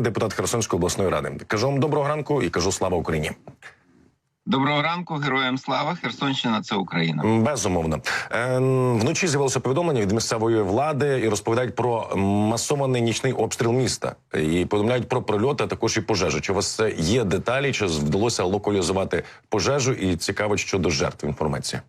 депутат Херсонської обласної ради. Кажу вам доброго ранку і кажу слава Україні. Доброго ранку, героям слава! Херсонщина це Україна. Безумовно Е, вночі з'явилося повідомлення від місцевої влади і розповідають про масований нічний обстріл міста і повідомляють про прильоти, а також і пожежу. Чи у вас є деталі? Чи вдалося локалізувати пожежу? І цікаво щодо жертв інформації.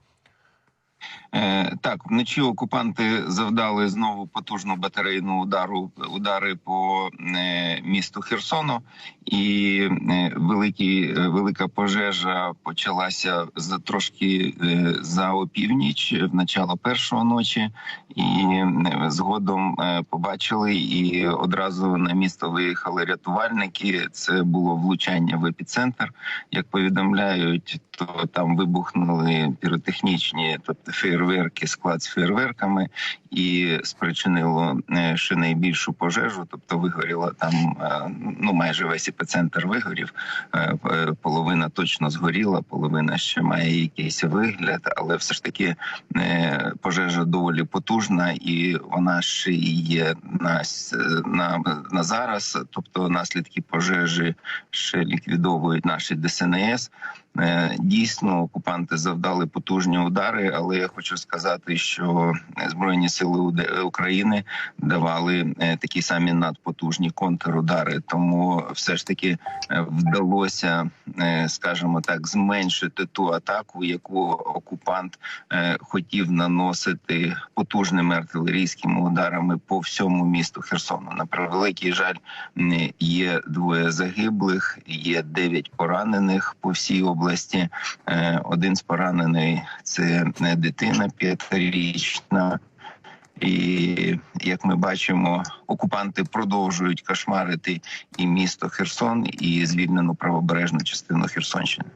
Е, так, вночі окупанти завдали знову потужну батарейну удару удари по е, місту Херсону, і е, великі, велика пожежа почалася за трошки за опівніч, в начало першого ночі, і згодом побачили і одразу на місто виїхали рятувальники. Це було влучання в епіцентр. Як повідомляють, то там вибухнули піротехнічні, тобто фейерверки, склад з фейерверками, і спричинило е, ще найбільшу пожежу. Тобто вигоріло там е, ну майже весь епіцентр вигорів. Е, Половина точно згоріла, половина ще має якийсь вигляд, але все ж таки пожежа доволі потужна, і вона ще є на, на, на зараз. Тобто наслідки пожежі ще ліквідовують наші ДСНС. Е, Дійсно, окупанти завдали потужні удари, але я хочу сказати, що збройні сили України давали е, такі самі надпотужні контрудари. Тому все ж таки е, вдалося, скажімо так, зменшити ту атаку, яку окупант хотів наносити потужними артилерійськими ударами по всьому місту Херсону. На превеликий жаль, є двоє загиблих, є дев'ять поранених по всій області. Е, Один з поранений це е, дитина п'ятирічна. І як ми бачимо, окупанти продовжують кошмарити і місто Херсон, і звільнену правобережну частину Херсонщини.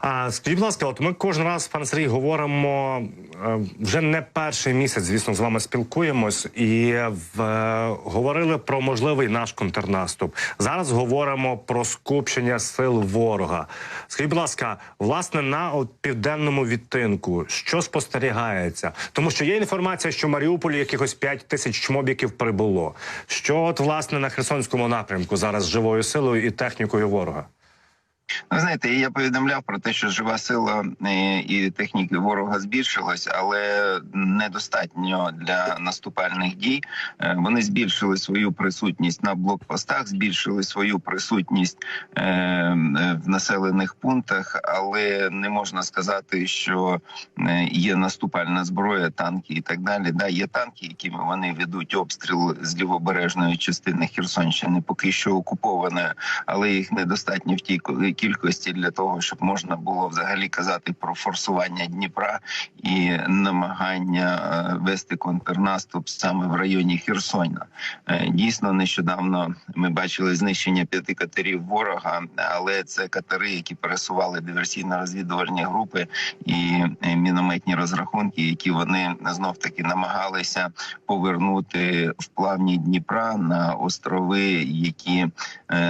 А скажіть, будь ласка, от ми кожен раз, пане Сергій, говоримо е, вже не перший місяць, звісно, з вами спілкуємось і в, е, говорили про можливий наш контрнаступ. Зараз говоримо про скупчення сил ворога. Скажіть, будь ласка, власне, на от, південному відтинку, що спостерігається? Тому що є інформація, що в Маріуполі якихось 5 тисяч чмобіків прибуло. Що от власне на Херсонському напрямку зараз живою силою і технікою ворога? Ви знаєте, я повідомляв про те, що жива сила е, і техніки ворога збільшилась, але недостатньо для наступальних дій. Е, Вони збільшили свою присутність на блокпостах, збільшили свою присутність е, в населених пунктах, але не можна сказати, що є наступальна зброя, танки і так далі. Да, є танки, якими вони ведуть обстріл з лівобережної частини Херсонщини, поки що окупованої, але їх недостатньо в тій кількості для того, щоб можна було взагалі казати про форсування Дніпра і намагання е, вести контрнаступ саме в районі Херсона. Е, Дійсно, нещодавно ми бачили знищення п'яти катерів ворога, але це катери, які пересували диверсійно-розвідувальні групи і е, мінометні розрахунки, які вони знов таки намагалися повернути в плавні Дніпра на острови, які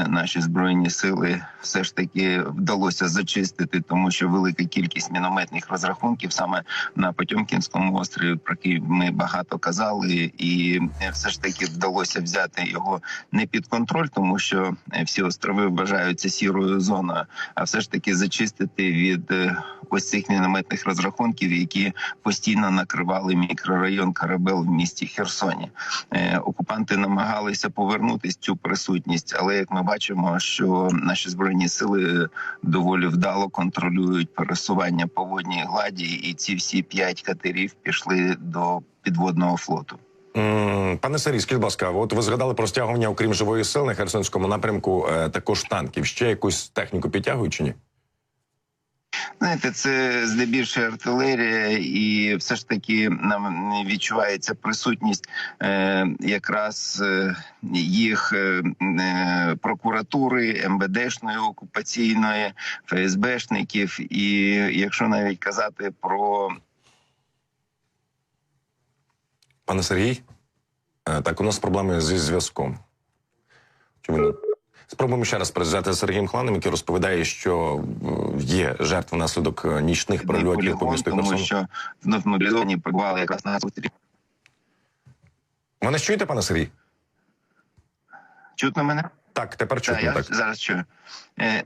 наші збройні сили все ж таки вдалося зачистити, тому що велика кількість мінометних розрахунків саме на Потьомкінському острові, про який ми багато казали, і все ж таки вдалося взяти його не під контроль, тому що всі острови вважаються сірою зоною, а все ж таки зачистити від е, ось цих мінометних розрахунків, які постійно накривали мікрорайон Карабел в місті Херсоні. Е, Окупанти намагалися повернути цю присутність, але як ми бачимо, що наші збройні сили доволі вдало контролюють пересування по водній гладі, і ці всі п'ять катерів пішли до підводного флоту. Пане Сергій, скажіть, будь ласка, от ви згадали про стягування, окрім живої сили на Херсонському напрямку, е, також танків. Ще якусь техніку підтягують чи ні? Знаєте, це здебільшого артилерія, і все ж таки нам відчувається присутність е, якраз е, їх е, прокуратури, МВДшної окупаційної, ФСБшників. І якщо навіть казати про Пане Сергій, так у нас проблеми зі зв'язком. Не- Спробуємо ще раз перезв'язати з Сергієм Хланом, який розповідає, що е, є жертва внаслідок е, нічних прольотів по місту місту тому що знов мобілізовані прибували якраз на зустріч. Нас чуєте, пане Сергій? Чутно мене? Так, тепер Так, чутно я так. зараз чую. Е,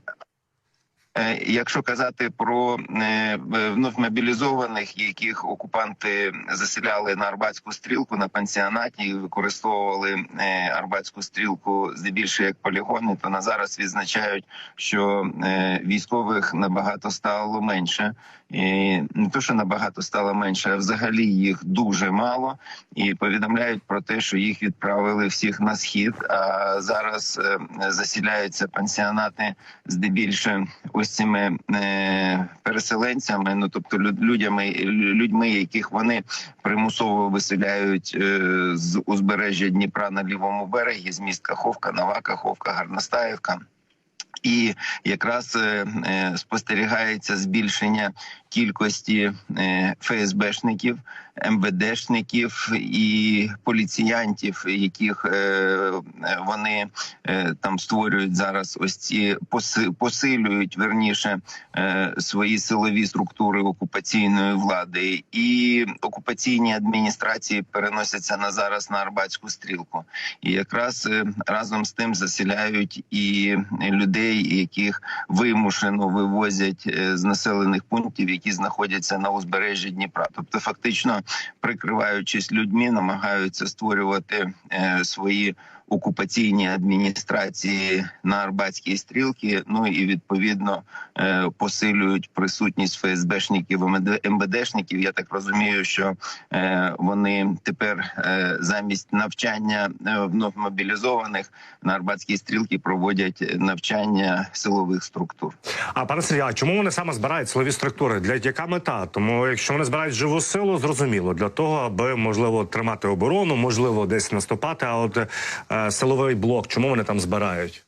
Якщо казати про е, вновь мобілізованих, яких окупанти заселяли на Арбатську стрілку на пансіонаті, використовували е, Арбатську стрілку здебільшого як полігони, то на зараз відзначають, що е, військових набагато стало менше. І не то, що набагато стало менше, а взагалі їх дуже мало. І повідомляють про те, що їх відправили всіх на схід. А зараз е, засіляються пансіонати здебільшого ось цими е, переселенцями, ну тобто люд- людьми, людьми, яких вони примусово виселяють е, з узбережжя Дніпра на лівому берегі, з міст Каховка, Нова Каховка, Гарнастаївка. І якраз е, спостерігається збільшення кількості е, ФСБшників, МВДшників і поліціянтів, яких е, вони е, там створюють зараз. Ось ці поси- посилюють верніше свої силові структури окупаційної влади, і окупаційні адміністрації переносяться на зараз на Арбатську стрілку. І якраз разом з тим заселяють і людей, яких вимушено вивозять з населених пунктів, які знаходяться на узбережжі Дніпра. Тобто, фактично, прикриваючись людьми, намагаються створювати е, свої окупаційні адміністрації на Арбатській стрілці. Ну і відповідно е, посилюють присутність ФСБшників МВД МВДшників. Я так розумію, що е, вони тепер е, замість навчання е, вновь мобілізованих на Арбатській стрілці проводять навчання силових структур. А пане Сергію, чому вони саме збирають силові структури? Для яка мета? Тому якщо вони збирають живу силу, зрозуміло для того, аби можливо тримати оборону, можливо, десь наступати. А от е, силовий блок, чому вони там збирають?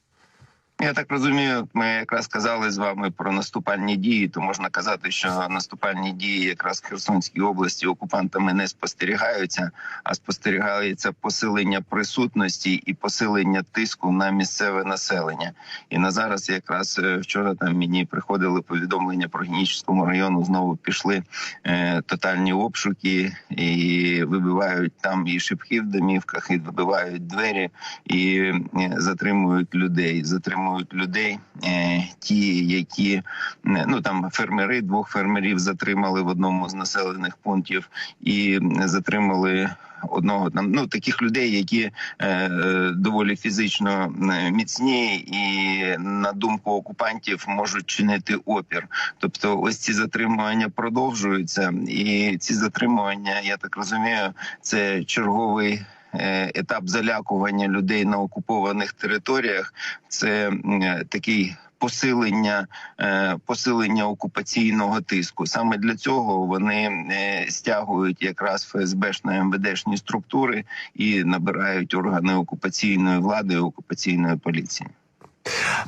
Я так розумію, ми якраз казали з вами про наступальні дії. То можна казати, що наступальні дії якраз в Херсонській області окупантами не спостерігаються, а спостерігається посилення присутності і посилення тиску на місцеве населення. І на зараз, якраз е, вчора там мені приходили повідомлення про Генічському району. Знову пішли е, тотальні обшуки і вибивають там і шибки в домівках, і вибивають двері, і е, затримують людей. Затримують людей, е, ті, які ну там фермери, двох фермерів затримали в одному з населених пунктів і затримали. Одного там ну таких людей, які е, е, доволі фізично міцні, і на думку окупантів можуть чинити опір. Тобто, ось ці затримування продовжуються, і ці затримування, я так розумію, це черговий. Е, Етап залякування людей на окупованих територіях це е, такий посилення, е, посилення окупаційного тиску. Саме для цього вони стягують якраз ФСБшно МВДшні структури і набирають органи окупаційної влади і окупаційної поліції.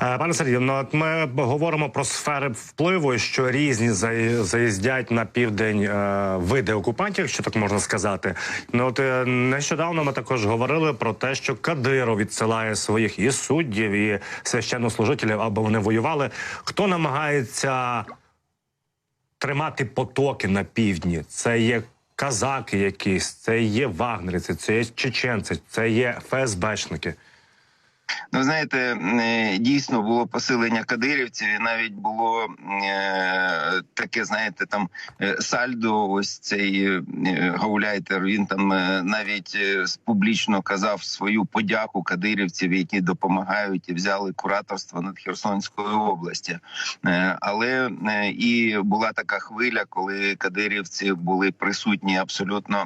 Е, Пане Сергію, ну от ми говоримо про сфери впливу, що різні заї- заїздять на південь е, види окупантів, якщо так можна сказати. Ну от е, нещодавно ми також говорили про те, що Кадиров відсилає своїх і суддів, і священнослужителів, аби вони воювали. Хто намагається тримати потоки на півдні? Це є казаки, якісь, це є вагнерівці, це є чеченці, це є ФСБшники. Ну, знаєте, е, дійсно було посилення кадирівців, і навіть було е, таке, знаєте, там е, сальдо. Ось цей гауляйтер. Він там навіть публічно казав свою подяку кадирівців, які допомагають і взяли кураторство над Херсонською області. Але і була така хвиля, коли кадирівці були присутні абсолютно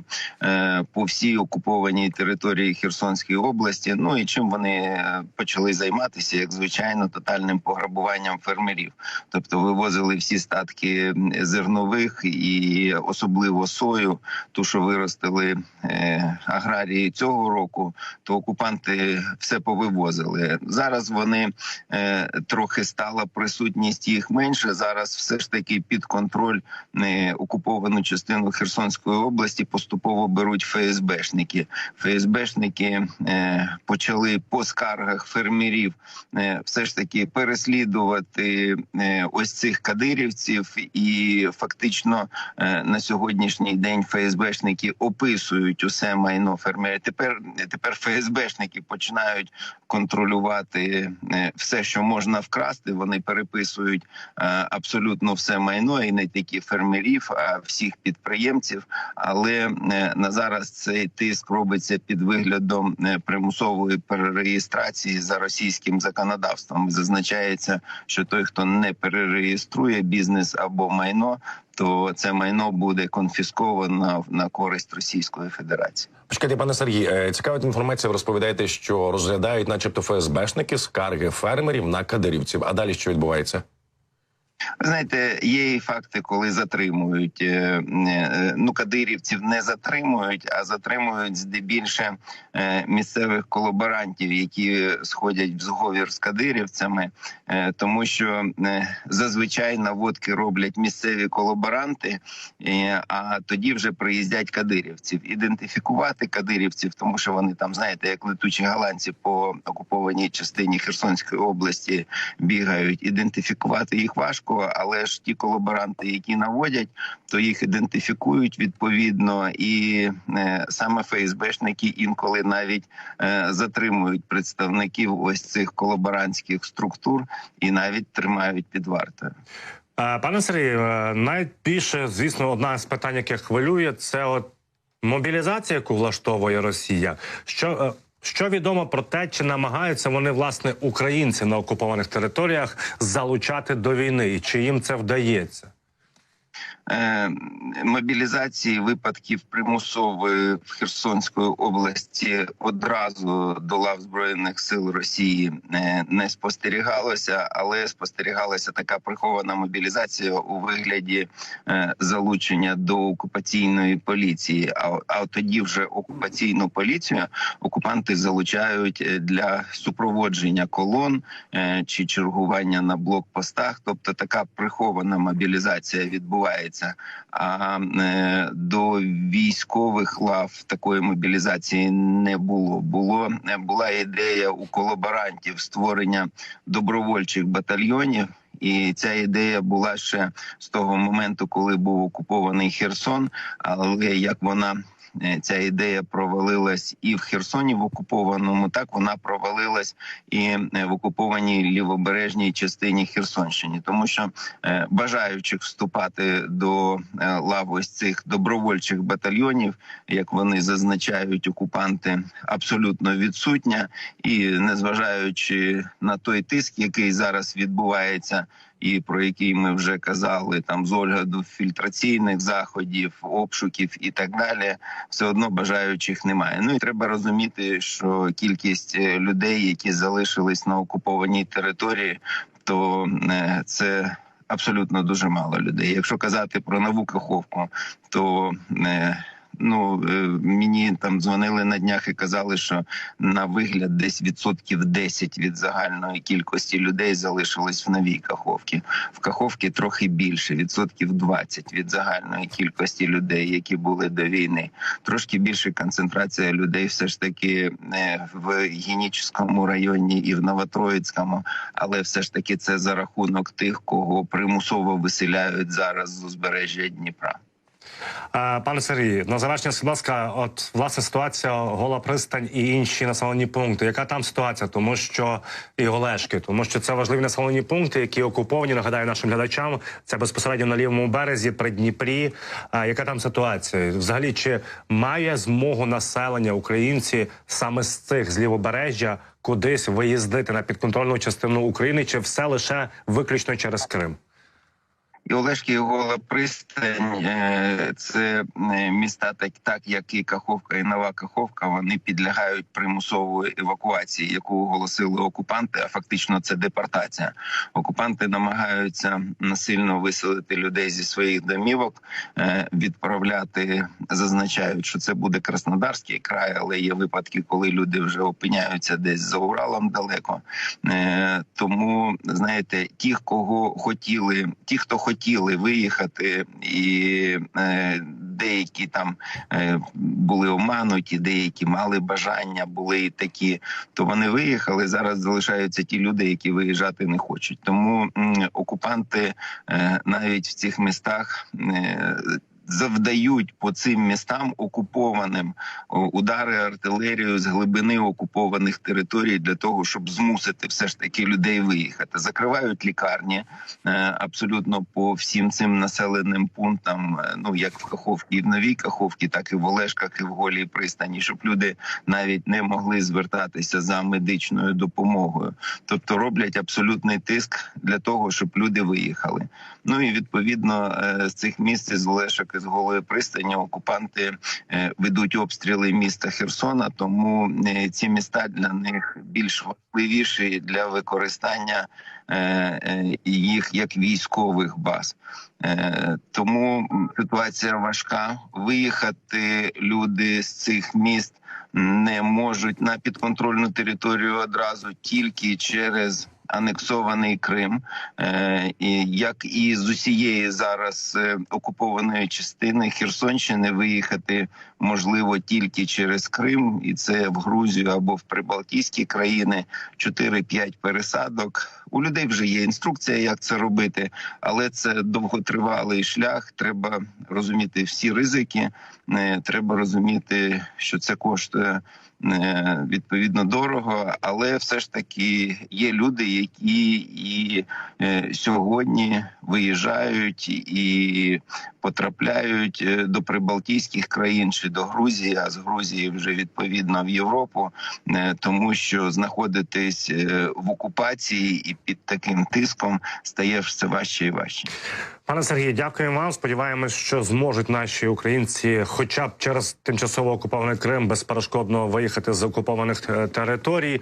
по всій окупованій території Херсонської області. Ну і чим вони почали займатися, як звичайно, тотальним пограбуванням фермерів, тобто вивозили всі статки зернових і особливо сою, ту, що виростили е, аграрії цього року, то окупанти все повивозили. Зараз вони е, трохи стала присутність їх менше. Зараз все ж таки під контроль е, окуповану частину Херсонської області поступово беруть ФСБшники. ФСБшники почали поскаржувати скаргах фермерів е, все ж таки переслідувати е, ось цих кадирівців, і фактично е, на сьогоднішній день ФСБшники описують усе майно фермерів. Тепер тепер ФСБшники починають контролювати все, що можна вкрасти. Вони переписують абсолютно все майно, і не тільки фермерів, а всіх підприємців. Але на зараз цей тиск робиться під виглядом примусової перереєстрації за російським законодавством. Зазначається, що той, хто не перереєструє бізнес або майно, то це майно буде конфісковано на користь Російської Федерації. Почекайте, пане Сергій, е, цікава інформація. Ви розповідаєте, що розглядають, начебто, ФСБшники скарги фермерів на кадирівців. А далі що відбувається? Знаєте, є і факти, коли затримують. е, е, Ну, кадирівців не затримують, а затримують здебільше е, місцевих колаборантів, які сходять в зговір з кадирівцями, е, тому що е, зазвичай наводки роблять місцеві колаборанти, е, а тоді вже приїздять кадирівців. Ідентифікувати кадирівців, тому що вони там, знаєте, як летучі голландці по окупованій частині Херсонської області бігають. Ідентифікувати їх важко, але ж ті колаборанти, які наводять, то їх ідентифікують відповідно, і е, саме ФСБшники інколи навіть е, затримують представників ось цих колаборантських структур і навіть тримають під вартою. Пане Сергію, е, найбільше, звісно, одна з питань, яке хвилює, це от мобілізація, яку влаштовує Росія. Що, що відомо про те, чи намагаються вони, власне, українці на окупованих територіях залучати до війни, і чи їм це вдається? Е, мобілізації випадків примусової в Херсонської області одразу до лав збройних сил Росії е, не спостерігалося, але спостерігалася така прихована мобілізація у вигляді е, залучення до окупаційної поліції. А, а тоді вже окупаційну поліцію окупанти залучають для супроводження колон чи чергування на блокпостах. Тобто така прихована мобілізація відбувається. А е, до військових лав такої мобілізації не було. Було е, була ідея у колаборантів створення добровольчих батальйонів. І ця ідея була ще з того моменту, коли був окупований Херсон. Але як вона ця ідея провалилась і в Херсоні, в окупованому, так вона провалилась і е, в окупованій лівобережній частині Херсонщини, тому що е, бажаючих вступати до е, лав ось цих добровольчих батальйонів, як вони зазначають, окупанти абсолютно відсутня, і незважаючи на той тиск, який зараз відбувається. І про який ми вже казали, там з огляду фільтраційних заходів, обшуків і так далі, все одно бажаючих немає. Ну і треба розуміти, що кількість е, людей, які залишились на окупованій території, то е, це абсолютно дуже мало людей. Якщо казати про нову каховку, то е, Ну е, мені там дзвонили на днях і казали, що на вигляд десь відсотків 10 від загальної кількості людей залишилось в новій каховці. В каховці трохи більше, відсотків 20 від загальної кількості людей, які були до війни. Трошки більше концентрація людей, все ж таки е, в Генічському районі і в Новотроїцькому, але все ж таки це за рахунок тих, кого примусово виселяють зараз з узбережжя Дніпра. Пане Сергію, на завершення, будь ласка, от власне ситуація Гола Пристань і інші населені пункти. Яка там ситуація? Тому що і Олешки, тому що це важливі населені пункти, які окуповані. Нагадаю нашим глядачам. Це безпосередньо на лівому березі при Дніпрі. А яка там ситуація? Взагалі, чи має змогу населення українці саме з цих з лівобережжя кудись виїздити на підконтрольну частину України, чи все лише виключно через Крим? І Олешки і Гола Пристань е, це е, міста, так так як і Каховка і Нова Каховка. Вони підлягають примусової евакуації, яку оголосили окупанти. А фактично це депортація. Окупанти намагаються насильно виселити людей зі своїх домівок, е, відправляти. Зазначають, що це буде Краснодарський край, але є випадки, коли люди вже опиняються десь за Уралом далеко. Тому знаєте, ті, кого хотіли, ті, хто хотіли виїхати і е, деякі там е, були омануті, деякі мали бажання, були і такі. То вони виїхали. Зараз залишаються ті люди, які виїжджати не хочуть. Тому окупанти е, навіть в цих містах. Е, Завдають по цим містам окупованим удари артилерією з глибини окупованих територій для того, щоб змусити все ж таки людей виїхати. Закривають лікарні е, абсолютно по всім цим населеним пунктам. е, Ну як в Каховці, і в Новій Каховці, так і в Олешках, і в Голій пристані, щоб люди навіть не могли звертатися за медичною допомогою. Тобто роблять абсолютний тиск для того, щоб люди виїхали. Ну і відповідно е, з цих місць з Олешок з голої пристані окупанти е, ведуть обстріли міста Херсона. Тому е, ці міста для них більш важливіші для використання е, їх як військових баз. Тому ситуація важка. Виїхати люди з цих міст не можуть на підконтрольну територію одразу тільки через анексований Крим, е, як і з усієї зараз е, окупованої частини Херсонщини виїхати можливо тільки через Крим, і це в Грузію або в Прибалтійські країни 4-5 пересадок. У людей вже є інструкція, як це робити, але це довготривалий шлях. Треба розуміти всі ризики. е, Треба розуміти, що це коштує відповідно дорого, але все ж таки є люди, які і е, сьогодні виїжджають і потрапляють е, до прибалтійських країн чи до Грузії, а з Грузії вже відповідно в Європу, е, тому що знаходитись е, в окупації і під таким тиском стає все важче і важче. Пане Сергію, дякуємо вам. Сподіваємось, що зможуть наші українці, хоча б через тимчасово окупований Крим, безперешкодно виїхати з окупованих е, територій.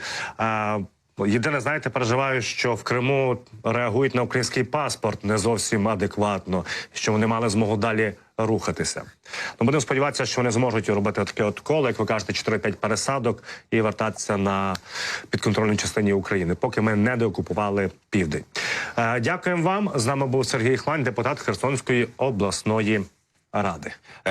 Єдине, знаєте, переживаю, що в Криму реагують на український паспорт не зовсім адекватно, що вони мали змогу далі рухатися. Ну будемо сподіватися, що вони зможуть робити таке от коло, як ви кажете, 4-5 пересадок і вертатися на підконтрольній частині України, поки ми не деокупували південь. Е, Дякуємо вам. З нами був Сергій Хлань, депутат Херсонської обласної ради.